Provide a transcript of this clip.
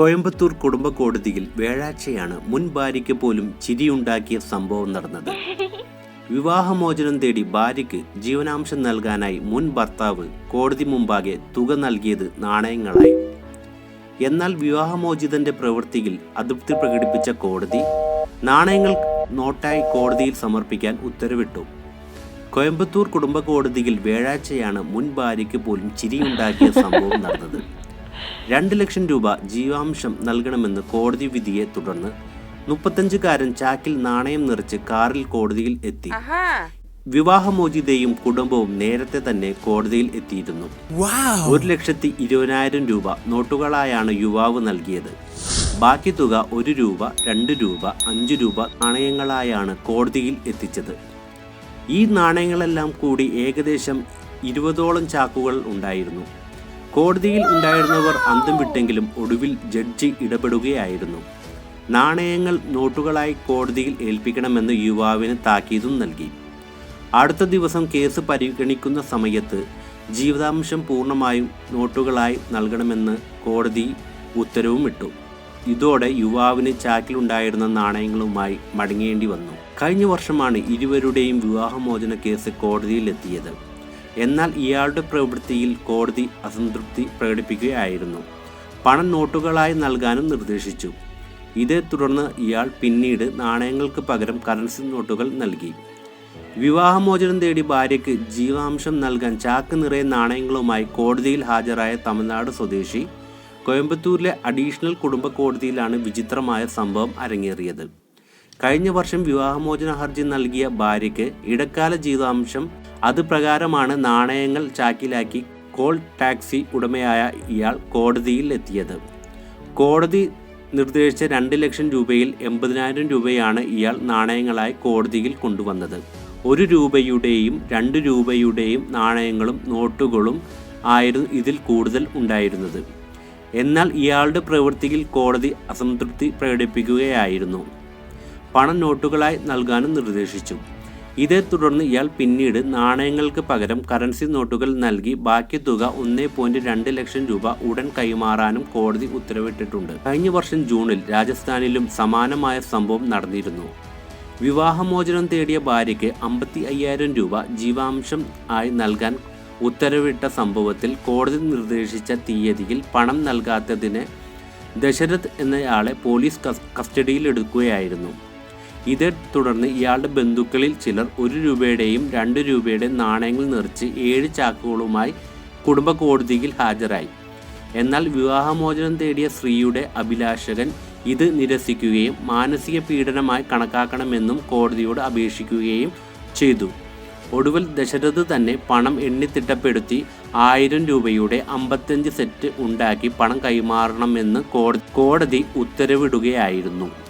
കോയമ്പത്തൂർ കുടുംബ കോടതിയിൽ വ്യാഴാഴ്ചയാണ് മുൻ ഭാര്യയ്ക്ക് പോലും ചിരിയുണ്ടാക്കിയ സംഭവം നടന്നത്. വിവാഹമോചനം തേടി ഭാര്യയ്ക്ക് ജീവനാംശം നൽകാനായി മുൻ ഭർത്താവ് കോടതി മുമ്പാകെ തുക നൽകിയത് നാണയങ്ങളായി. എന്നാൽ വിവാഹമോചിതന്റെ പ്രവൃത്തിയിൽ അതൃപ്തി പ്രകടിപ്പിച്ച കോടതി നാണയങ്ങൾ നോട്ടായി കോടതിയിൽ സമർപ്പിക്കാൻ ഉത്തരവിട്ടു. കോയമ്പത്തൂർ കുടുംബ കോടതിയിൽ വ്യാഴാഴ്ചയാണ് മുൻ ഭാര്യയ്ക്ക് പോലും ചിരിയുണ്ടാക്കിയ സംഭവം നടന്നത്. രണ്ട് ലക്ഷം രൂപ ജീവാംശം നൽകണമെന്ന് കോടതി വിധിയെ തുടർന്ന് മുപ്പത്തഞ്ചുകാരൻ ചാക്കിൽ നാണയം നിറച്ച് കാറിൽ കോടതിയിൽ എത്തി. വിവാഹമോചിതയും കുടുംബവും നേരത്തെ തന്നെ കോടതിയിൽ എത്തിയിരുന്നു. ഒരു ലക്ഷത്തി ഇരുപതിനായിരം രൂപ നോട്ടുകളായാണ് യുവാവ് നൽകിയത്. ബാക്കി തുക ഒരു രൂപ രണ്ട് രൂപ അഞ്ച് രൂപ നാണയങ്ങളായാണ് കോടതിയിൽ എത്തിച്ചത്. ഈ നാണയങ്ങളെല്ലാം കൂടി ഏകദേശം ഇരുപതോളം ചാക്കുകൾ ഉണ്ടായിരുന്നു. കോടതിയിൽ ഉണ്ടായിരുന്നവർ അന്തം വിട്ടെങ്കിലും ഒടുവിൽ ജഡ്ജി ഇടപെടുകയായിരുന്നു. നാണയങ്ങൾ നോട്ടുകളായി കോടതിയിൽ ഏൽപ്പിക്കണമെന്ന് യുവാവിന് താക്കീതും നൽകി. അടുത്ത ദിവസം കേസ് പരിഗണിക്കുന്ന സമയത്ത് ജീവിതാംശം പൂർണമായും നോട്ടുകളായി നൽകണമെന്ന് കോടതി ഉത്തരവും ഇട്ടു. ഇതോടെ യുവാവിന് ചാക്കിലുണ്ടായിരുന്ന നാണയങ്ങളുമായി മടങ്ങേണ്ടി വന്നു. കഴിഞ്ഞ വർഷമാണ് ഇരുവരുടെയും വിവാഹമോചന കേസ് കോടതിയിലെത്തിയത് എന്നാൽ ഇയാളുടെ പ്രവൃത്തിയിൽ കോടതി അസംതൃപ്തി പ്രകടിപ്പിക്കുകയായിരുന്നു. പണം നോട്ടുകളായി നൽകാനും നിർദ്ദേശിച്ചു. ഇതേ തുടർന്ന് ഇയാൾ പിന്നീട് നാണയങ്ങൾക്ക് പകരം കറൻസി നോട്ടുകൾ നൽകി. വിവാഹമോചനം തേടി ഭാര്യയ്ക്ക് ജീവാംശം നൽകാൻ ചാക്ക് നിറയെ നാണയങ്ങളുമായി കോടതിയിൽ ഹാജരായ തമിഴ്നാട് സ്വദേശി കോയമ്പത്തൂരിലെ അഡീഷണൽ കുടുംബ കോടതിയിലാണ് വിചിത്രമായ സംഭവം അരങ്ങേറിയത്. കഴിഞ്ഞ വർഷം വിവാഹമോചന ഹർജി നൽകിയ ഭാര്യയ്ക്ക് ഇടക്കാല ജീവാംശം അത് പ്രകാരമാണ് നാണയങ്ങൾ ചാക്കിലാക്കി കോൾ ടാക്സി ഉടമയായ ഇയാൾ കോടതിയിൽ എത്തിയത്. കോടതി നിർദ്ദേശിച്ച രണ്ട് ലക്ഷം രൂപയിൽ എൺപതിനായിരം രൂപയാണ് ഇയാൾ നാണയങ്ങളായി കോടതിയിൽ കൊണ്ടുവന്നത്. ഒരു രൂപയുടെയും രണ്ട് രൂപയുടെയും നാണയങ്ങളും നോട്ടുകളും ആയിരുന്നു ഇതിൽ കൂടുതൽ ഉണ്ടായിരുന്നത്. എന്നാൽ ഇയാളുടെ പ്രവൃത്തിയിൽ കോടതി അസംതൃപ്തി പ്രകടിപ്പിക്കുകയായിരുന്നു. പണം നോട്ടുകളായി നൽകാനും നിർദ്ദേശിച്ചു. ഇതേ തുടർന്ന് ഇയാൾ പിന്നീട് നാണയങ്ങൾക്ക് പകരം കറൻസി നോട്ടുകൾ നൽകി ബാക്കി തുക ഒന്നേ പോയിന്റ് രണ്ട് ലക്ഷം രൂപ ഉടൻ കൈമാറാനും കോടതി ഉത്തരവിട്ടിട്ടുണ്ട്. കഴിഞ്ഞ വർഷം ജൂണിൽ രാജസ്ഥാനിലും സമാനമായ സംഭവം നടന്നിരുന്നു. വിവാഹമോചനം തേടിയ ഭാര്യയ്ക്ക് അമ്പത്തി അയ്യായിരം രൂപ ജീവാംശം ആയി നൽകാൻ ഉത്തരവിട്ട സംഭവത്തിൽ കോടതി നിർദ്ദേശിച്ച തീയതിയിൽ പണം നൽകാത്തതിന് ദശരഥ് എന്നയാളെ പോലീസ് കസ്റ്റഡിയിലെടുക്കുകയായിരുന്നു. ഇതേ തുടർന്ന് ഇയാളുടെ ബന്ധുക്കളിൽ ചിലർ ഒരു രൂപയുടെയും രണ്ട് രൂപയുടെയും നാണയങ്ങൾ നിറച്ച് ഏഴ് ചാക്കുകളുമായി കുടുംബ കോടതിയിൽ ഹാജരായി. എന്നാൽ വിവാഹമോചനം തേടിയ സ്ത്രീയുടെ അഭിലാഷകൻ ഇത് നിരസിക്കുകയും മാനസിക പീഡനമായി കണക്കാക്കണമെന്നും കോടതിയോട് അപേക്ഷിക്കുകയും ചെയ്തു. ഒടുവിൽ ദശരഥ് തന്നെ പണം എണ്ണിത്തിട്ടപ്പെടുത്തി ആയിരം രൂപയുടെ അമ്പത്തഞ്ച് സെറ്റ് ഉണ്ടാക്കി പണം കൈമാറണമെന്ന് കോടതി ഉത്തരവിടുകയായിരുന്നു.